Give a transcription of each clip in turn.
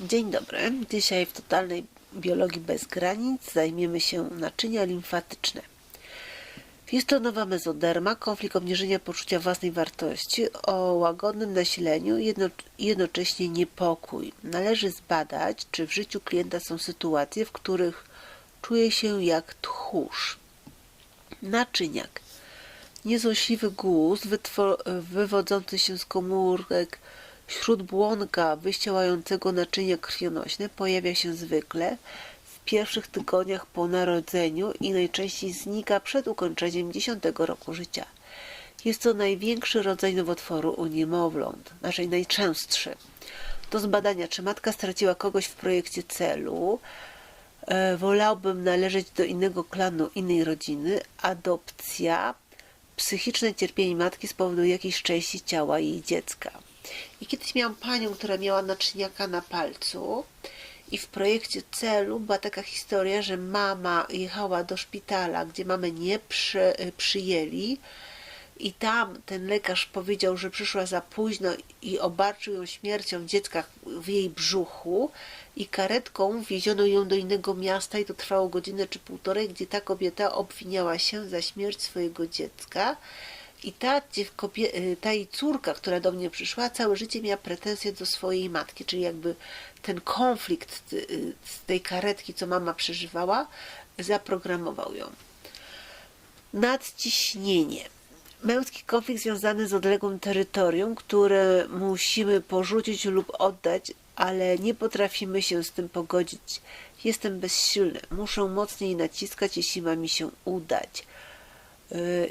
Dzień dobry. Dzisiaj w totalnej biologii bez granic zajmiemy się naczynia limfatyczne. Jest to nowa mezoderma, konflikt obniżenia poczucia własnej wartości o łagodnym nasileniu i jedno, jednocześnie niepokój. Należy zbadać, czy w życiu klienta są sytuacje, w których czuje się jak tchórz. Naczyniak. Niezłośliwy wytwo- wywodzący się z komórek śródbłonka wyścielającego naczynia krwionośne pojawia się zwykle w pierwszych tygodniach po narodzeniu i najczęściej znika przed ukończeniem 10 roku życia. Jest to największy rodzaj nowotworu u niemowląt, znaczy najczęstszy. Do zbadania, czy matka straciła kogoś w projekcie celu, e, wolałbym należeć do innego klanu, innej rodziny, adopcja, psychiczne cierpienie matki z powodu jakiejś części ciała jej dziecka. I kiedyś miałam panią, która miała naczyniaka na palcu i w projekcie celu była taka historia, że mama jechała do szpitala, gdzie mamę nie przy, przyjęli. I tam ten lekarz powiedział, że przyszła za późno i obarczył ją śmiercią dziecka w jej brzuchu i karetką wieziono ją do innego miasta i to trwało godzinę czy półtorej, gdzie ta kobieta obwiniała się za śmierć swojego dziecka i ta, dziew- kobie- y, ta jej córka, która do mnie przyszła, całe życie miała pretensje do swojej matki, czyli jakby ten konflikt y, z tej karetki, co mama przeżywała, zaprogramował ją. Nadciśnienie. Męski konflikt związany z odległym terytorium, które musimy porzucić lub oddać, ale nie potrafimy się z tym pogodzić. Jestem bezsilny. Muszę mocniej naciskać, jeśli ma mi się udać.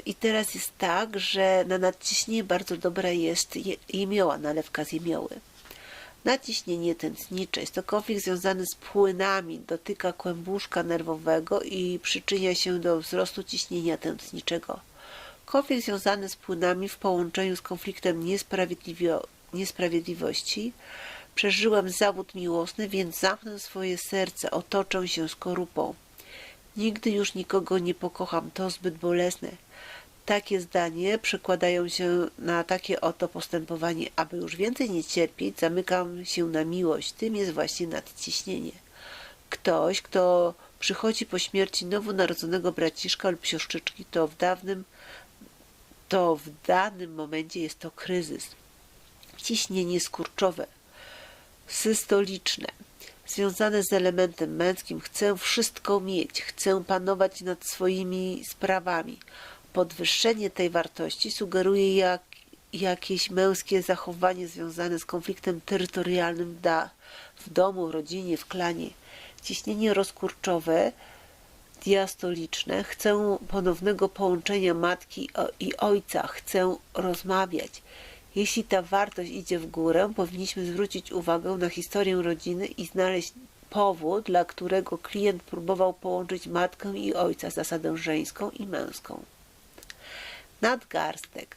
I teraz jest tak, że na nadciśnienie bardzo dobra jest je- jemioła, nalewka z jemioły. Naciśnienie tętnicze jest to konflikt związany z płynami, dotyka kłębuszka nerwowego i przyczynia się do wzrostu ciśnienia tętniczego. Konflikt związany z płynami w połączeniu z konfliktem niesprawiedliwości. Przeżyłem zawód miłosny, więc zamknę swoje serce, otoczę się skorupą. Nigdy już nikogo nie pokocham, to zbyt bolesne. Takie zdanie przekładają się na takie oto postępowanie. Aby już więcej nie cierpieć, zamykam się na miłość. Tym jest właśnie nadciśnienie. Ktoś, kto przychodzi po śmierci nowonarodzonego braciszka lub siostrzyczki, to w dawnym, to w danym momencie jest to kryzys. Ciśnienie skurczowe, systoliczne, związane z elementem męskim. Chcę wszystko mieć, chcę panować nad swoimi sprawami. Podwyższenie tej wartości sugeruje jak, jakieś męskie zachowanie związane z konfliktem terytorialnym da, w domu, rodzinie, w klanie. Ciśnienie rozkurczowe, diastoliczne. Chcę ponownego połączenia matki i ojca. Chcę rozmawiać. Jeśli ta wartość idzie w górę, powinniśmy zwrócić uwagę na historię rodziny i znaleźć powód, dla którego klient próbował połączyć matkę i ojca, zasadę żeńską i męską. Nadgarstek.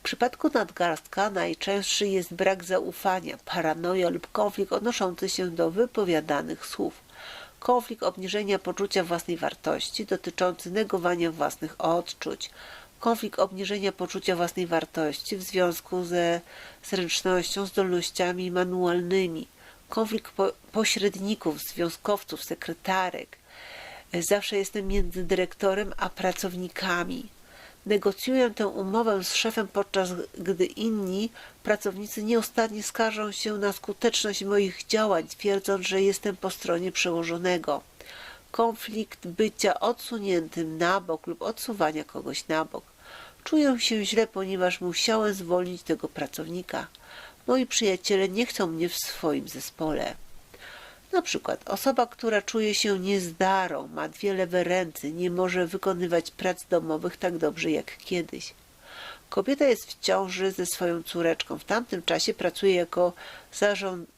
W przypadku nadgarstka najczęstszy jest brak zaufania, paranoja lub konflikt odnoszący się do wypowiadanych słów. Konflikt obniżenia poczucia własnej wartości dotyczący negowania własnych odczuć. Konflikt obniżenia poczucia własnej wartości w związku ze zręcznością, zdolnościami manualnymi. Konflikt po, pośredników, związkowców, sekretarek. Zawsze jestem między dyrektorem a pracownikami. Negocjuję tę umowę z szefem, podczas gdy inni pracownicy nieustannie skarżą się na skuteczność moich działań, twierdząc, że jestem po stronie przełożonego. Konflikt bycia odsuniętym na bok lub odsuwania kogoś na bok. Czuję się źle, ponieważ musiałem zwolnić tego pracownika. Moi przyjaciele nie chcą mnie w swoim zespole. Na przykład osoba, która czuje się niezdarą, ma dwie lewe ręce, nie może wykonywać prac domowych tak dobrze jak kiedyś. Kobieta jest w ciąży ze swoją córeczką. W tamtym czasie pracuje jako, zarząd,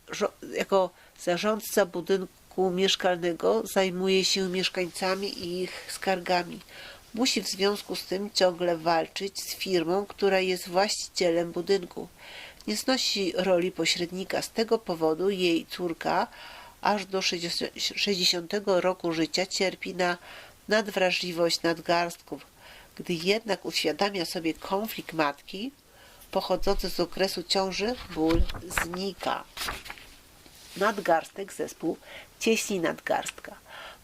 jako zarządca budynku mieszkalnego, zajmuje się mieszkańcami i ich skargami. Musi w związku z tym ciągle walczyć z firmą, która jest właścicielem budynku. Nie znosi roli pośrednika. Z tego powodu jej córka aż do 60 60 roku życia cierpi na nadwrażliwość nadgarstków. Gdy jednak uświadamia sobie konflikt matki pochodzący z okresu ciąży, ból znika. nadgarstek, zespół cieśni nadgarstka.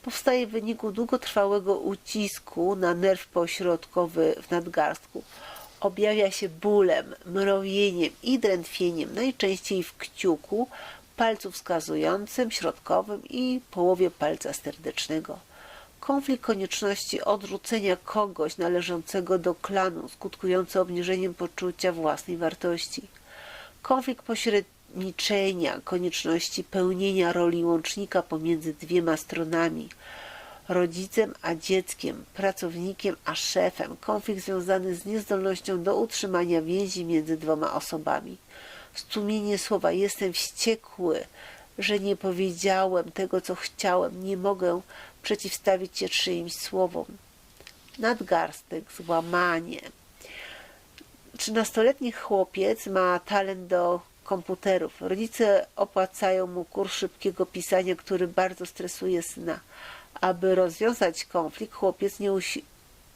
Powstaje w wyniku długotrwałego ucisku na nerw pośrodkowy w nadgarstku. Objawia się bólem, mrowieniem i drętwieniem, najczęściej w kciuku, palcu wskazującym, środkowym i połowie palca serdecznego. Konflikt konieczności odrzucenia kogoś należącego do klanu, skutkujący obniżeniem poczucia własnej wartości. Konflikt pośredniczenia, konieczności pełnienia roli łącznika pomiędzy dwiema stronami, rodzicem a dzieckiem, pracownikiem a szefem. Konflikt związany z niezdolnością do utrzymania więzi między dwoma osobami. Stłumienie słowa jestem wściekły, że nie powiedziałem tego, co chciałem, nie mogę przeciwstawić się czyimś słowom. Nadgarstek, złamanie. Trzynastoletni chłopiec ma talent do komputerów. Rodzice opłacają mu kurs szybkiego pisania, który bardzo stresuje syna. Aby rozwiązać konflikt, chłopiec nieusi-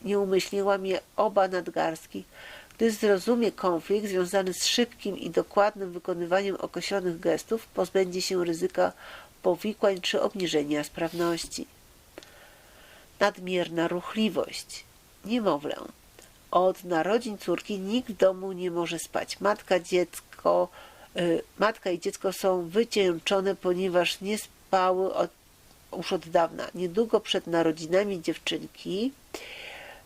nieumyślnie łamie oba nadgarstki. Gdy zrozumie konflikt związany z szybkim i dokładnym wykonywaniem określonych gestów, pozbędzie się ryzyka powikłań czy obniżenia sprawności. Nadmierna ruchliwość. Niemowlę. Od narodzin córki nikt w domu nie może spać. Matka, dziecko, matka i dziecko są wycieńczone, ponieważ nie spały od, już od dawna. Niedługo przed narodzinami dziewczynki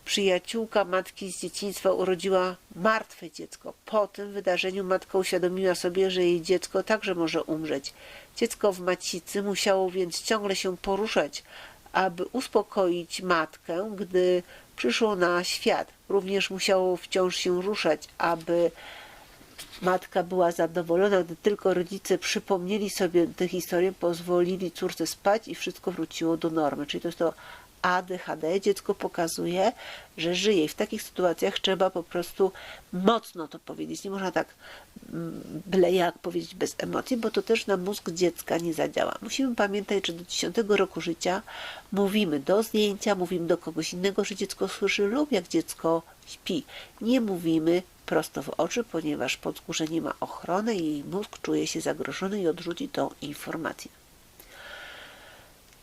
przyjaciółka matki z dzieciństwa urodziła martwe dziecko. Po tym wydarzeniu matka uświadomiła sobie, że jej dziecko także może umrzeć. Dziecko w macicy musiało więc ciągle się poruszać, aby uspokoić matkę, gdy przyszło na świat. Również musiało wciąż się ruszać, aby matka była zadowolona, gdy tylko rodzice przypomnieli sobie tę historię, pozwolili córce spać i wszystko wróciło do normy. Czyli to jest to ADHD. Dziecko pokazuje, że żyje i w takich sytuacjach trzeba po prostu mocno to powiedzieć. Nie można tak mm, byle jak powiedzieć bez emocji, bo to też na mózg dziecka nie zadziała. Musimy pamiętać, że do 10 roku życia mówimy do zdjęcia, mówimy do kogoś innego, że dziecko słyszy lub jak dziecko śpi. Nie mówimy prosto w oczy, ponieważ podskórze nie ma ochrony i jej mózg czuje się zagrożony i odrzuci tą informację.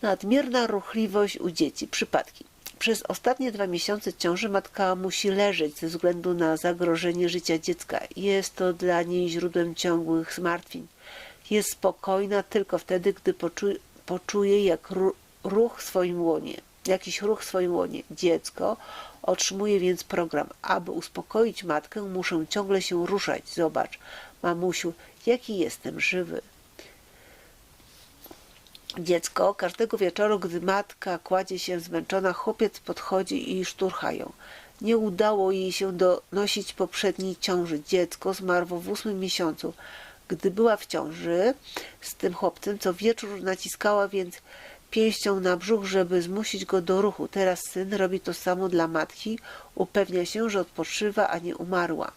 Nadmierna ruchliwość u dzieci. Przypadki. Przez ostatnie dwa miesiące ciąży matka musi leżeć ze względu na zagrożenie życia dziecka. Jest to dla niej źródłem ciągłych zmartwień. Jest spokojna tylko wtedy, gdy poczu- poczuje jak ru- ruch w swoim łonie, jakiś ruch w swoim łonie. Dziecko otrzymuje więc program. Aby uspokoić matkę, muszę ciągle się ruszać. Zobacz, mamusiu, jaki jestem żywy. Dziecko każdego wieczoru, gdy matka kładzie się zmęczona, chłopiec podchodzi i szturcha ją. Nie udało jej się donosić poprzedniej ciąży. Dziecko zmarło w ósmym miesiącu. Gdy była w ciąży z tym chłopcem, co wieczór naciskała więc pięścią na brzuch, żeby zmusić go do ruchu. Teraz syn robi to samo dla matki, upewnia się, że odpoczywa, a nie umarła.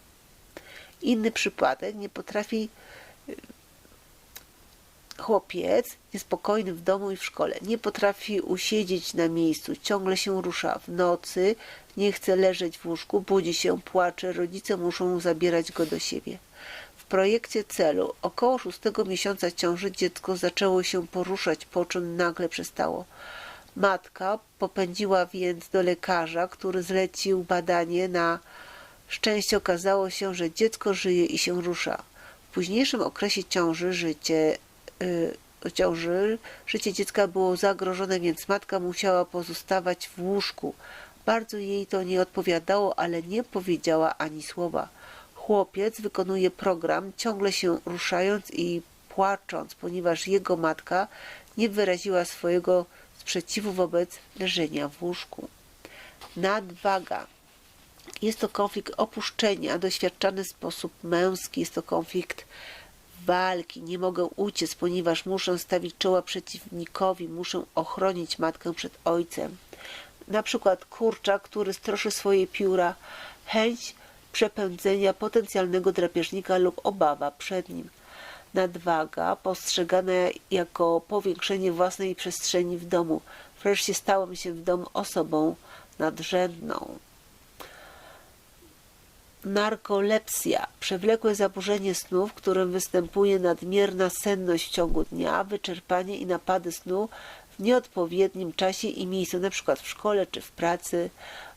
Inny przypadek nie potrafi chłopiec niespokojny w domu i w szkole. Nie potrafi usiedzieć na miejscu, ciągle się rusza. W nocy nie chce leżeć w łóżku, budzi się, płacze. Rodzice muszą zabierać go do siebie. Projekcie celu około szóstego miesiąca ciąży dziecko zaczęło się poruszać, po czym nagle przestało. Matka popędziła więc do lekarza, który zlecił badanie na szczęście okazało się, że dziecko żyje i się rusza. W późniejszym okresie ciąży życie y, ciąży życie dziecka było zagrożone, więc matka musiała pozostawać w łóżku. Bardzo jej to nie odpowiadało, ale nie powiedziała ani słowa. Chłopiec wykonuje program, ciągle się ruszając i płacząc, ponieważ jego matka nie wyraziła swojego sprzeciwu wobec leżenia w łóżku. Nadwaga. Jest to konflikt opuszczenia, doświadczany w sposób męski, jest to konflikt walki, nie mogę uciec, ponieważ muszę stawić czoła przeciwnikowi, muszę ochronić matkę przed ojcem. Na przykład kurczak, który stroszy swoje pióra, chęć przepędzenia potencjalnego drapieżnika lub obawa przed nim. Nadwaga postrzegana jako powiększenie własnej przestrzeni w domu. Wreszcie stałem się w domu osobą nadrzędną. Narkolepsja, przewlekłe zaburzenie snu, w którym występuje nadmierna senność w ciągu dnia, wyczerpanie i napady snu w nieodpowiednim czasie i miejscu, np. w szkole czy w pracy.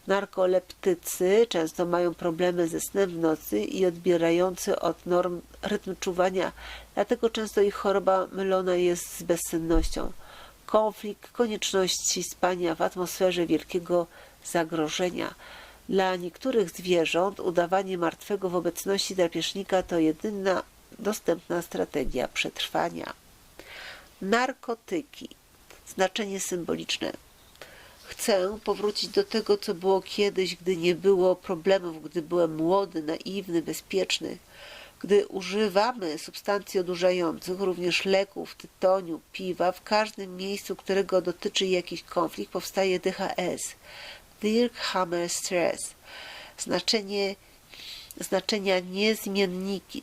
Narkoleptycy często mają problemy ze snem w nocy i odbierający od norm rytm czuwania, dlatego często ich choroba mylona jest z bezsennością. Konflikt konieczności spania w atmosferze wielkiego zagrożenia. Dla niektórych zwierząt udawanie martwego w obecności drapieżnika to jedyna dostępna strategia przetrwania. Narkotyki. Znaczenie symboliczne. Chcę powrócić do tego, co było kiedyś, gdy nie było problemów, gdy byłem młody, naiwny, bezpieczny. Gdy używamy substancji odurzających, również leków, tytoniu, piwa, w każdym miejscu, którego dotyczy jakiś konflikt, powstaje DHS. Dirk Hammer Stress. Znaczenie, znaczenia, niezmienniki,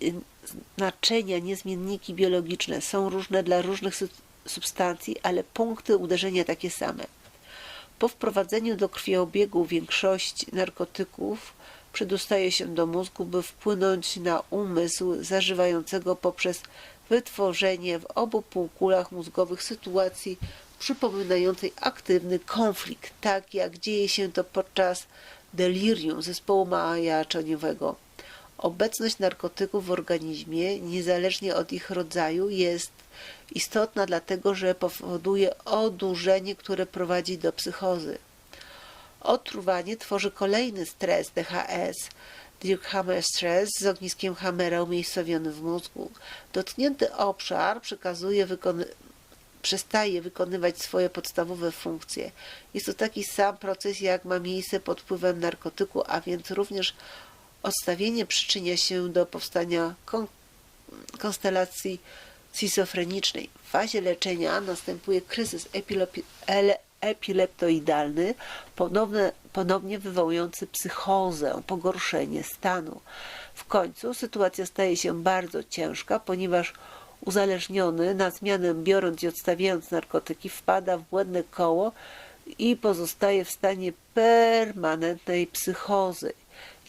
znaczenia niezmienniki biologiczne są różne dla różnych substancji, ale punkty uderzenia takie same. Po wprowadzeniu do krwiobiegu większości narkotyków przedostaje się do mózgu, by wpłynąć na umysł zażywającego poprzez wytworzenie w obu półkulach mózgowych sytuacji przypominającej aktywny konflikt, tak jak dzieje się to podczas delirium zespołu majaczeniowego. Obecność narkotyków w organizmie, niezależnie od ich rodzaju, jest istotna dlatego, że powoduje odurzenie, które prowadzi do psychozy. Otruwanie tworzy kolejny stres DHS, Dirk Hammer Stress z ogniskiem Hammera umiejscowionym w mózgu. Dotknięty obszar przekazuje wykony przestaje wykonywać swoje podstawowe funkcje. Jest to taki sam proces, jak ma miejsce pod wpływem narkotyku, a więc również odstawienie przyczynia się do powstania kon konstelacji schizofrenicznej. W fazie leczenia następuje kryzys epileptoidalny, ponowne, ponownie wywołujący psychozę, pogorszenie stanu. W końcu sytuacja staje się bardzo ciężka, ponieważ uzależniony na zmianę biorąc i odstawiając narkotyki wpada w błędne koło i pozostaje w stanie permanentnej psychozy.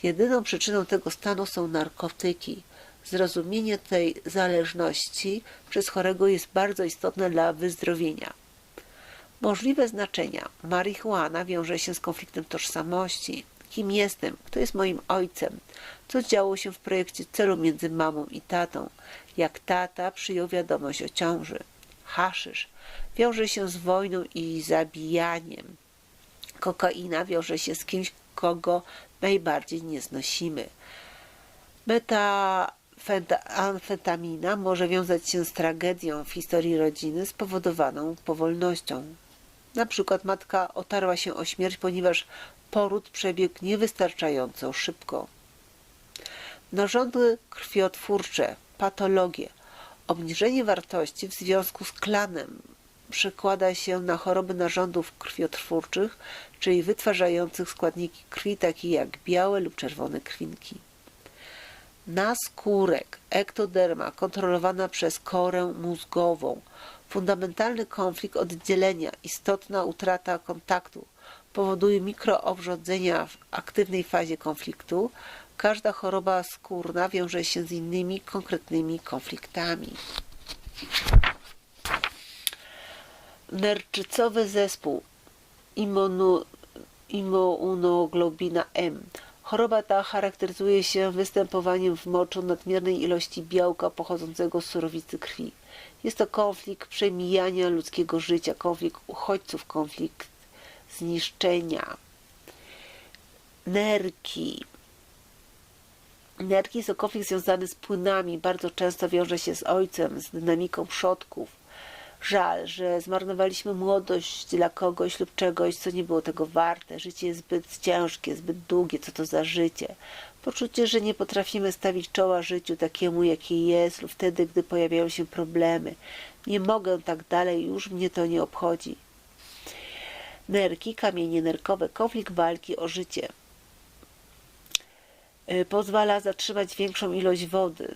Jedyną przyczyną tego stanu są narkotyki. Zrozumienie tej zależności przez chorego jest bardzo istotne dla wyzdrowienia. Możliwe znaczenia. Marihuana wiąże się z konfliktem tożsamości. Kim jestem? Kto jest moim ojcem? Co działo się w projekcie celu między mamą i tatą? Jak tata przyjął wiadomość o ciąży? Haszysz wiąże się z wojną i zabijaniem. Kokaina wiąże się z kimś, kogo najbardziej nie znosimy. Metamfetamina może wiązać się z tragedią w historii rodziny spowodowaną powolnością. Na przykład matka otarła się o śmierć, ponieważ poród przebiegł niewystarczająco szybko. Narządy krwiotwórcze, patologie. Obniżenie wartości w związku z klanem przekłada się na choroby narządów krwiotwórczych, czyli wytwarzających składniki krwi takie jak białe lub czerwone krwinki. Naskórek, ektoderma kontrolowana przez korę mózgową. Fundamentalny konflikt oddzielenia, istotna utrata kontaktu powoduje mikroowrzodzenia w aktywnej fazie konfliktu. Każda choroba skórna wiąże się z innymi konkretnymi konfliktami. Nerczycowy zespół imunu, immunoglobina M. Choroba ta charakteryzuje się występowaniem w moczu nadmiernej ilości białka pochodzącego z surowicy krwi. Jest to konflikt przemijania ludzkiego życia, konflikt uchodźców, konflikt zniszczenia. Nerki. Nerki to konflikt związany z płynami, bardzo często wiąże się z ojcem, z dynamiką przodków. Żal, że zmarnowaliśmy młodość dla kogoś lub czegoś, co nie było tego warte. Życie jest zbyt ciężkie, zbyt długie, co to za życie. Poczucie, że nie potrafimy stawić czoła życiu takiemu, jakie jest, lub wtedy, gdy pojawiają się problemy. Nie mogę tak dalej, już mnie to nie obchodzi. Nerki, kamienie nerkowe, konflikt walki o życie. Y, pozwala zatrzymać większą ilość wody.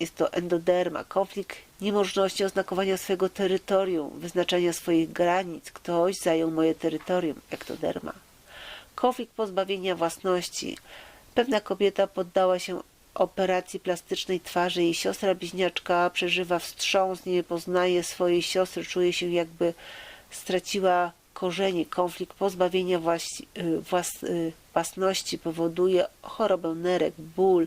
Jest to endoderma, konflikt niemożności oznakowania swojego terytorium, wyznaczania swoich granic. Ktoś zajął moje terytorium, ektoderma. Konflikt pozbawienia własności, Pewna kobieta poddała się operacji plastycznej twarzy. Jej siostra bliźniaczka przeżywa wstrząs, nie poznaje swojej siostry, czuje się jakby straciła korzenie. Konflikt pozbawienia właści, y, włas, własności powoduje chorobę nerek, ból,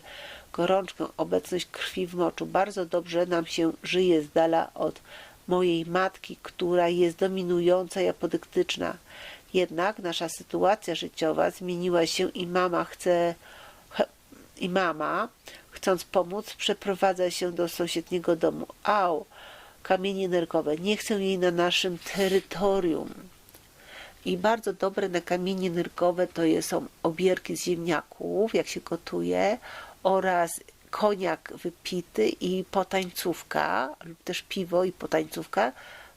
gorączkę, obecność krwi w moczu. Bardzo dobrze nam się żyje z dala od mojej matki, która jest dominująca i apodyktyczna. Jednak nasza sytuacja życiowa zmieniła się i mama chce i mama, chcąc pomóc, przeprowadza się do sąsiedniego domu. Au, kamienie nerkowe. Nie chcę jej na naszym terytorium. I bardzo dobre na kamienie nyrkowe to są obierki z ziemniaków, jak się gotuje, oraz koniak wypity i potańcówka, lub też piwo i potańcówka.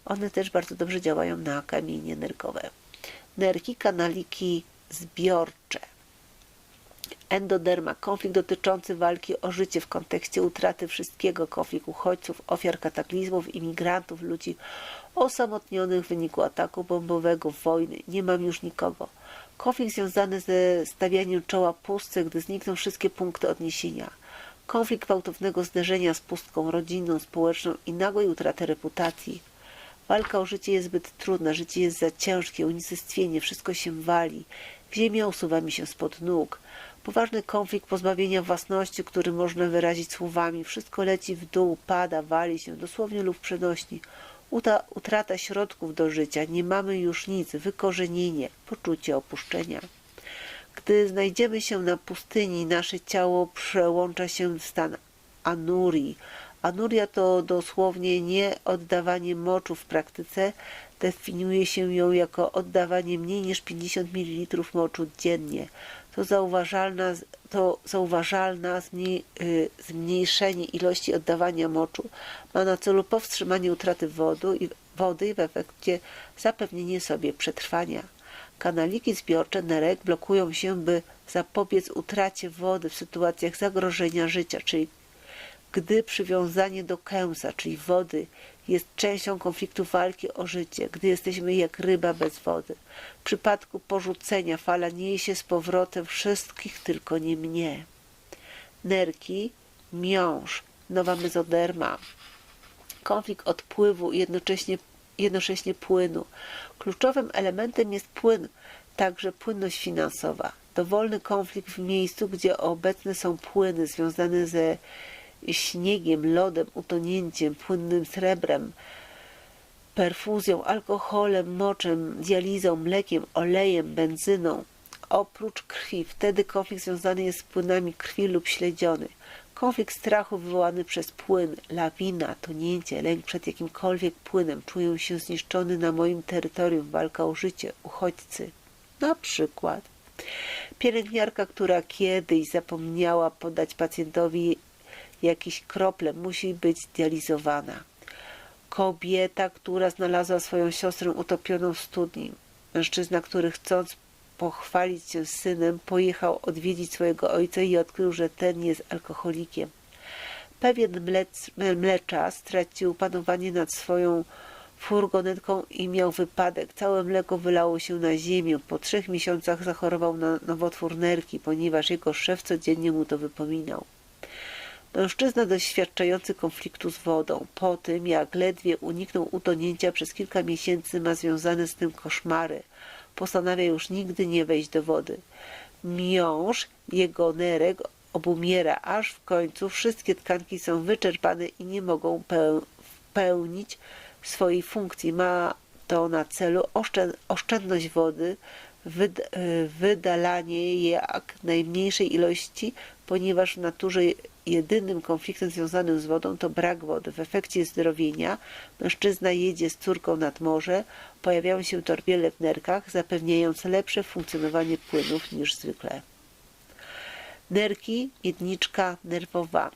One też bardzo dobrze działają na kamienie nerkowe. Nerki, kanaliki zbiorcze. Endoderma, konflikt dotyczący walki o życie w kontekście utraty wszystkiego, konflikt uchodźców, ofiar kataklizmów, imigrantów, ludzi osamotnionych w wyniku ataku bombowego, wojny. Nie mam już nikogo. Konflikt związany ze stawianiem czoła pustce, gdy znikną wszystkie punkty odniesienia. Konflikt gwałtownego zderzenia z pustką rodzinną, społeczną i nagłej utraty reputacji. Walka o życie jest zbyt trudna, życie jest za ciężkie, unicestwienie, wszystko się wali. Ziemia usuwa mi się spod nóg. Poważny konflikt pozbawienia własności, który można wyrazić słowami. Wszystko leci w dół, pada, wali się, dosłownie lub przenośni. Uta, utrata środków do życia, nie mamy już nic, wykorzenienie, poczucie opuszczenia. Gdy znajdziemy się na pustyni, nasze ciało przełącza się w stan anurii. Anuria to dosłownie nie oddawanie moczu w praktyce. Definiuje się ją jako oddawanie mniej niż 50 ml moczu dziennie. To zauważalna, to zauważalna y, zmniejszenie ilości oddawania moczu ma na celu powstrzymanie utraty wody i, wody i w efekcie zapewnienie sobie przetrwania. Kanaliki zbiorcze nerek blokują się, by zapobiec utracie wody w sytuacjach zagrożenia życia, czyli gdy przywiązanie do kęsa, czyli wody, jest częścią konfliktu walki o życie, gdy jesteśmy jak ryba bez wody. W przypadku porzucenia fala niesie z powrotem wszystkich, tylko nie mnie. Nerki, miąższ, nowa mezoderma, konflikt odpływu i jednocześnie, jednocześnie płynu. Kluczowym elementem jest płyn, także płynność finansowa. Dowolny konflikt w miejscu, gdzie obecne są płyny związane ze śniegiem, lodem, utonięciem, płynnym srebrem, perfuzją, alkoholem, moczem, dializą, mlekiem, olejem, benzyną. Oprócz krwi, wtedy konflikt związany jest z płynami krwi lub śledziony. Konflikt strachu wywołany przez płyn, lawina, tonięcie, lęk przed jakimkolwiek płynem. Czuję się zniszczony na moim terytorium, walka o życie, uchodźcy. Na przykład pielęgniarka, która kiedyś zapomniała podać pacjentowi jakieś krople, musi być dializowana. Kobieta, która znalazła swoją siostrę utopioną w studni. Mężczyzna, który chcąc pochwalić się synem, pojechał odwiedzić swojego ojca i odkrył, że ten jest alkoholikiem. Pewien mlec, mleczarz stracił panowanie nad swoją furgonetką i miał wypadek. Całe mleko wylało się na ziemię. Po trzech miesiącach zachorował na nowotwór nerki, ponieważ jego szef codziennie mu to wypominał. Mężczyzna doświadczający konfliktu z wodą, po tym jak ledwie uniknął utonięcia przez kilka miesięcy, ma związane z tym koszmary. Postanawia już nigdy nie wejść do wody. Miąższ jego nerek obumiera, aż w końcu wszystkie tkanki są wyczerpane i nie mogą peł- pełnić swojej funkcji. Ma to na celu oszczę- oszczędność wody, wydalanie jej jak najmniejszej ilości, ponieważ w naturze jedynym konfliktem związanym z wodą to brak wody. W efekcie zdrowienia mężczyzna jedzie z córką nad morze, pojawiają się torbiele w nerkach, zapewniając lepsze funkcjonowanie płynów niż zwykle. Nerki, miedniczka nerwowa.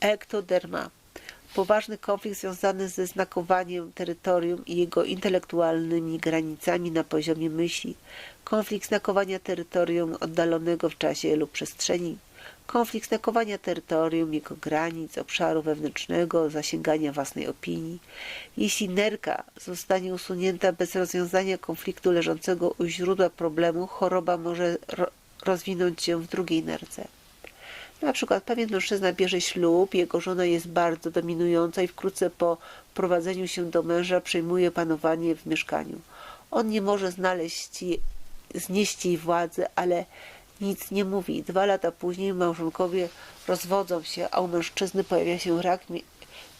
Ektoderma. Poważny konflikt związany ze znakowaniem terytorium i jego intelektualnymi granicami na poziomie myśli. Konflikt znakowania terytorium oddalonego w czasie lub przestrzeni. Konflikt znakowania terytorium, jego granic, obszaru wewnętrznego, zasięgania własnej opinii. Jeśli nerka zostanie usunięta bez rozwiązania konfliktu leżącego u źródła problemu, choroba może ro- rozwinąć się w drugiej nerce. Na przykład pewien mężczyzna bierze ślub, jego żona jest bardzo dominująca i wkrótce po prowadzeniu się do męża przejmuje panowanie w mieszkaniu. On nie może znaleźć, znieść jej władzy, ale nic nie mówi. Dwa lata później małżonkowie rozwodzą się, a u mężczyzny pojawia się rak mi-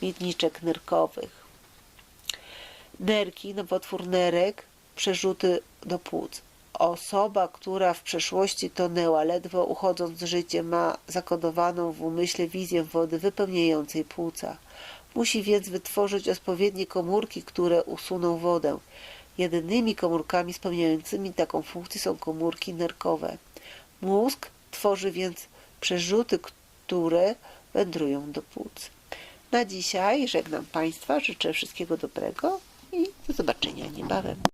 miedniczek nerkowych. Nerki, nowotwór nerek, przerzuty do płuc. Osoba, która w przeszłości tonęła, ledwo uchodząc z życiem, ma zakodowaną w umyśle wizję wody wypełniającej płuca. Musi więc wytworzyć odpowiednie komórki, które usuną wodę. Jedynymi komórkami spełniającymi taką funkcję są komórki nerkowe. Mózg tworzy więc przerzuty, które wędrują do płuc. Na dzisiaj żegnam Państwa, życzę wszystkiego dobrego i do zobaczenia niebawem.